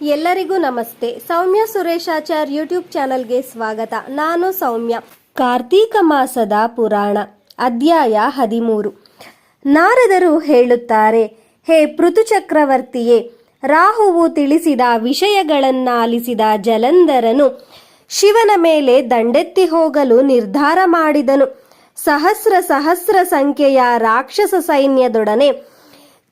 ಎಲ್ಲರಿಗೂ ನಮಸ್ತೆ. ಸೌಮ್ಯ ಸುರೇಶಾಚಾರ್ ಯೂಟ್ಯೂಬ್ ಚಾನಲ್ಗೆ ಸ್ವಾಗತ. ನಾನು ಸೌಮ್ಯ. ಕಾರ್ತೀಕ ಮಾಸದ ಪುರಾಣ, ಅಧ್ಯಾಯ ಹದಿಮೂರು. ನಾರದರು ಹೇಳುತ್ತಾರೆ, ಹೇ ಪೃಥು ಚಕ್ರವರ್ತಿಯೇ, ರಾಹುವು ತಿಳಿಸಿದ ವಿಷಯಗಳನ್ನಾಲಿಸಿದ ಜಲಂಧರನು ಶಿವನ ಮೇಲೆ ದಂಡೆತ್ತಿ ಹೋಗಲು ನಿರ್ಧಾರ ಮಾಡಿದನು. ಸಹಸ್ರ ಸಹಸ್ರ ಸಂಖ್ಯೆಯ ರಾಕ್ಷಸ ಸೈನ್ಯದೊಡನೆ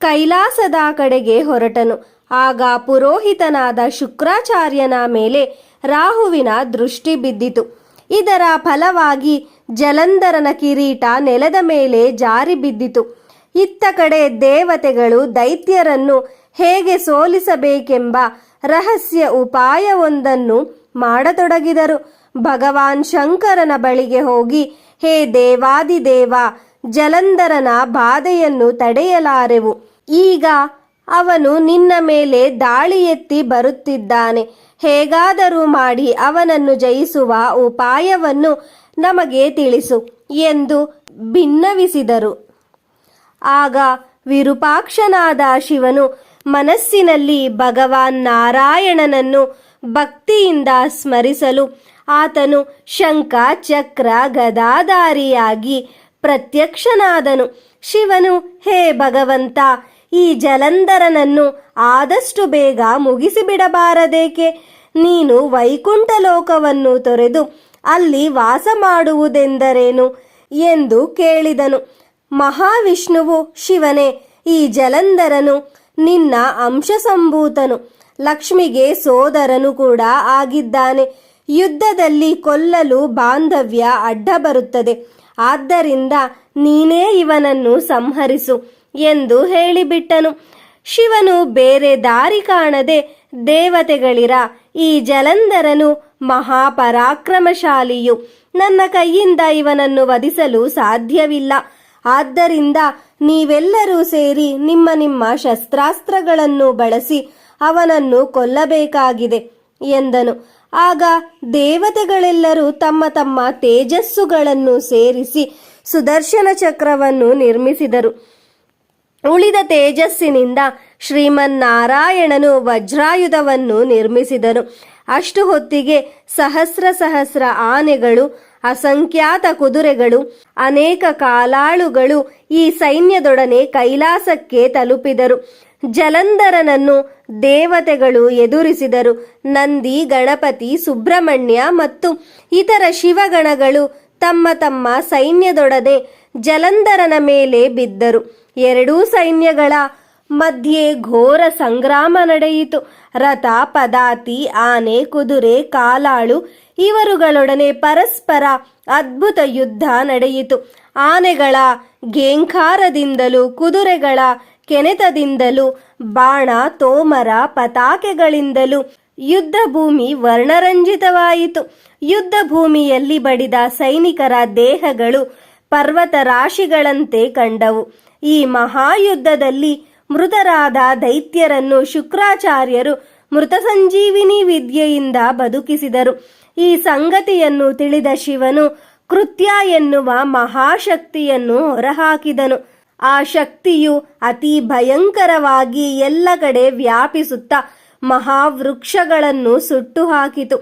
ಕೈಲಾಸದ ಕಡೆಗೆ ಹೊರಟನು. ಆಗ ಪುರೋಹಿತನಾದ ಶುಕ್ರಾಚಾರ್ಯನ ಮೇಲೆ ರಾಹುವಿನ ದೃಷ್ಟಿ ಬಿದ್ದಿತು. ಇದರ ಫಲವಾಗಿ ಜಲಂಧರನ ಕಿರೀಟ ನೆಲದ ಮೇಲೆ ಜಾರಿ ಬಿದ್ದಿತು. ಇತ್ತ ಕಡೆ ದೇವತೆಗಳು ದೈತ್ಯರನ್ನು ಹೇಗೆ ಸೋಲಿಸಬೇಕೆಂಬ ರಹಸ್ಯ ಉಪಾಯವೊಂದನ್ನು ಮಾಡತೊಡಗಿದರು. ಭಗವಾನ್ ಶಂಕರನ ಬಳಿಗೆ ಹೋಗಿ, ಹೇ ದೇವಾದಿದೇವ, ಜಲಂಧರನ ಬಾಧೆಯನ್ನು ತಡೆಯಲಾರೆವು. ಈಗ ಅವನು ನಿನ್ನ ಮೇಲೆ ದಾಳಿ ಎತ್ತಿ ಬರುತ್ತಿದ್ದಾನೆ. ಹೇಗಾದರೂ ಮಾಡಿ ಅವನನ್ನು ಜಯಿಸುವ ಉಪಾಯವನ್ನು ನಮಗೆ ತಿಳಿಸು ಎಂದು ಭಿನ್ನವಿಸಿದರು ಆಗ ವಿರೂಪಾಕ್ಷನಾದ ಶಿವನು ಮನಸ್ಸಿನಲ್ಲಿ ಭಗವಾನ್ ನಾರಾಯಣನನ್ನು ಭಕ್ತಿಯಿಂದ ಸ್ಮರಿಸಲು ಆತನು ಶಂಖ ಚಕ್ರ ಗದಾಧಾರಿಯಾಗಿ ಪ್ರತ್ಯಕ್ಷನಾದನು. ಶಿವನು, ಹೇ ಭಗವಂತ ಈ ಜಲಂಧರನನ್ನು ಆದಷ್ಟು ಬೇಗ ಮುಗಿಸಿಬಿಡಬಾರದೇಕೆ? ನೀನು ವೈಕುಂಠ ಲೋಕವನ್ನು ತೊರೆದು ಅಲ್ಲಿ ವಾಸ ಮಾಡುವುದೆಂದರೇನು? ಎಂದು ಕೇಳಿದನು. ಮಹಾವಿಷ್ಣುವು, ಶಿವನೇ, ಈ ಜಲಂಧರನು ನಿನ್ನ ಅಂಶಸಂಭೂತನು. ಲಕ್ಷ್ಮಿಗೆ ಸೋದರನು ಕೂಡ ಆಗಿದ್ದಾನೆ. ಯುದ್ಧದಲ್ಲಿ ಕೊಲ್ಲಲು ಬಾಂಧವ್ಯ ಅಡ್ಡ ಬರುತ್ತದೆ ಆದ್ದರಿಂದ ನೀನೇ ಇವನನ್ನು ಸಂಹರಿಸು. ಎಂದು ಹೇಳಿಬಿಟ್ಟನು. ಶಿವನು ಬೇರೆ ದಾರಿ ಕಾಣದೆ ದೇವತೆಗಳಿರ ಈ ಜಲಂಧರನು ಮಹಾಪರಾಕ್ರಮಶಾಲಿಯು. ನನ್ನ ಕೈಯಿಂದ ಇವನನ್ನು ವಧಿಸಲು ಸಾಧ್ಯವಿಲ್ಲ. ಆದ್ದರಿಂದ ನೀವೆಲ್ಲರೂ ಸೇರಿ ನಿಮ್ಮ ನಿಮ್ಮ ಶಸ್ತ್ರಾಸ್ತ್ರಗಳನ್ನು ಬಳಸಿ ಅವನನ್ನು ಕೊಲ್ಲಬೇಕಾಗಿದೆ ಎಂದನು. ಆಗ ದೇವತೆಗಳೆಲ್ಲರೂ ತಮ್ಮ ತಮ್ಮ ತೇಜಸ್ಸುಗಳನ್ನು ಸೇರಿಸಿ ಸುದರ್ಶನ ಚಕ್ರವನ್ನು ನಿರ್ಮಿಸಿದರು. ಉಳಿದ ತೇಜಸ್ಸಿನಿಂದ ಶ್ರೀಮನ್ನಾರಾಯಣನು ವಜ್ರಾಯುಧವನ್ನು ನಿರ್ಮಿಸಿದನು. ಅಷ್ಟು ಹೊತ್ತಿಗೆ ಸಹಸ್ರ ಸಹಸ್ರ ಆನೆಗಳು, ಅಸಂಖ್ಯಾತ ಕುದುರೆಗಳು, ಅನೇಕ ಕಾಲಾಳುಗಳು ಈ ಸೈನ್ಯದೊಡನೆ ಕೈಲಾಸಕ್ಕೆ ತಲುಪಿದರು. ಜಲಂಧರನನ್ನು ದೇವತೆಗಳು ಎದುರಿಸಿದರು. ನಂದಿ, ಗಣಪತಿ, ಸುಬ್ರಹ್ಮಣ್ಯ ಮತ್ತು ಇತರ ಶಿವಗಣಗಳು ತಮ್ಮ ತಮ್ಮ ಸೈನ್ಯದೊಡನೆ ಜಲಂಧರನ ಮೇಲೆ ಬಿದ್ದರು. ಎರಡೂ ಸೈನ್ಯಗಳ ಮಧ್ಯೆ ಘೋರ ಸಂಗ್ರಾಮ ನಡೆಯಿತು. ರಥ, ಪದಾತಿ, ಆನೆ, ಕುದುರೆ, ಕಾಲಾಳು ಇವರುಗಳೊಡನೆ ಪರಸ್ಪರ ಅದ್ಭುತ ಯುದ್ಧ ನಡೆಯಿತು. ಆನೆಗಳ ಗೇಂಖಾರದಿಂದಲೂ, ಕುದುರೆಗಳ ಕೆನೆತದಿಂದಲೂ, ಬಾಣ, ತೋಮರ ಪತಾಕೆಗಳಿಂದಲೂ ಯುದ್ಧ ಭೂಮಿ ವರ್ಣರಂಜಿತವಾಯಿತು. ಯುದ್ಧ ಭೂಮಿಯಲ್ಲಿ ಬಡಿದ ಸೈನಿಕರ ದೇಹಗಳು ಪರ್ವತ ರಾಶಿಗಳಂತೆ ಕಂಡವು. ಈ ಮಹಾಯುದ್ಧದಲ್ಲಿ ಮೃತರಾದ ದೈತ್ಯರನ್ನು ಶುಕ್ರಾಚಾರ್ಯರು ಮೃತ ಸಂಜೀವಿನಿ ವಿದ್ಯೆಯಿಂದ ಬದುಕಿಸಿದರು. ಈ ಸಂಗತಿಯನ್ನು ತಿಳಿದ ಶಿವನು ಕೃತ್ಯ ಎನ್ನುವ ಮಹಾಶಕ್ತಿಯನ್ನು ಹೊರಹಾಕಿದನು. ಆ ಶಕ್ತಿಯು ಅತಿ ಭಯಂಕರವಾಗಿ ಎಲ್ಲ ಕಡೆ ವ್ಯಾಪಿಸುತ್ತಾ ಮಹಾವೃಕ್ಷಗಳನ್ನು ಸುಟ್ಟು ಹಾಕಿತು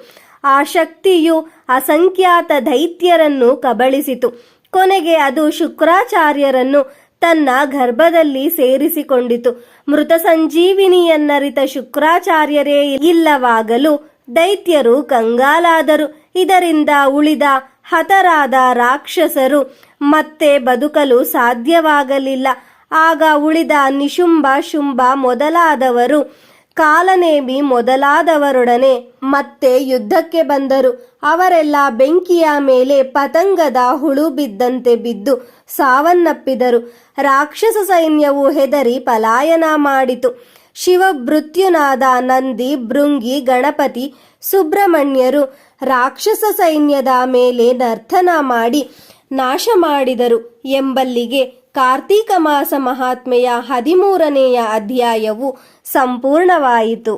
ಆ ಶಕ್ತಿಯು ಅಸಂಖ್ಯಾತ ದೈತ್ಯರನ್ನು ಕಬಳಿಸಿತು. ಕೊನೆಗೆ ಅದು ಶುಕ್ರಾಚಾರ್ಯರನ್ನು ತನ್ನ ಗರ್ಭದಲ್ಲಿ ಸೇರಿಸಿಕೊಂಡಿತು. ಮೃತ ಸಂಜೀವಿನಿಯನ್ನರಿತ ಶುಕ್ರಾಚಾರ್ಯರೇ ಇಲ್ಲವಾಗಲು ದೈತ್ಯರು ಕಂಗಾಲಾದರು. ಇದರಿಂದ ಉಳಿದ ಹತರಾದ ರಾಕ್ಷಸರು ಮತ್ತೆ ಬದುಕಲು ಸಾಧ್ಯವಾಗಲಿಲ್ಲ. ಆಗ ಉಳಿದ ನಿಶುಂಬ ಶುಂಭ ಮೊದಲಾದವರು ಕಾಲನೇಮಿ ಮೊದಲಾದವರೊಡನೆ ಮತ್ತೆ ಯುದ್ಧಕ್ಕೆ ಬಂದರು. ಅವರೆಲ್ಲ ಬೆಂಕಿಯ ಮೇಲೆ ಪತಂಗದ ಹುಳು ಬಿದ್ದಂತೆ ಬಿದ್ದು ಸಾವನ್ನಪ್ಪಿದರು. ರಾಕ್ಷಸ ಸೈನ್ಯವು ಹೆದರಿ ಪಲಾಯನ ಮಾಡಿತು. ಶಿವಭೃತ್ಯುನಾದ ನಂದಿ, ಭೃಂಗಿ, ಗಣಪತಿ, ಸುಬ್ರಹ್ಮಣ್ಯರು ರಾಕ್ಷಸ ಸೈನ್ಯದ ಮೇಲೆ ನರ್ತನ ಮಾಡಿ ನಾಶ ಮಾಡಿದರು ಎಂಬಲ್ಲಿಗೆ ಕಾರ್ತೀಕ ಮಾಸ ಮಹಾತ್ಮೆಯ ಹದಿಮೂರನೆಯ ಅಧ್ಯಾಯವು ಸಂಪೂರ್ಣವಾಯಿತು.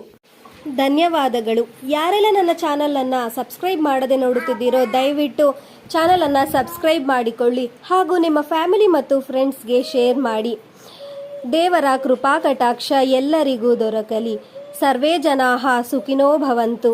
ಧನ್ಯವಾದಗಳು. ಯಾರೆಲ್ಲ ನನ್ನ ಚಾನಲನ್ನು ಸಬ್ಸ್ಕ್ರೈಬ್ ಮಾಡದೆ ನೋಡುತ್ತಿದ್ದೀರೋ, ದಯವಿಟ್ಟು ಚಾನಲನ್ನು ಸಬ್ಸ್ಕ್ರೈಬ್ ಮಾಡಿಕೊಳ್ಳಿ ಹಾಗೂ ನಿಮ್ಮ ಫ್ಯಾಮಿಲಿ ಮತ್ತು ಫ್ರೆಂಡ್ಸ್ಗೆ ಶೇರ್ ಮಾಡಿ. ದೇವರ ಕೃಪಾ ಕಟಾಕ್ಷ ಎಲ್ಲರಿಗೂ ದೊರಕಲಿ. ಸರ್ವೇ ಜನಾಹ ಸುಖಿನೋ ಭವಂತು.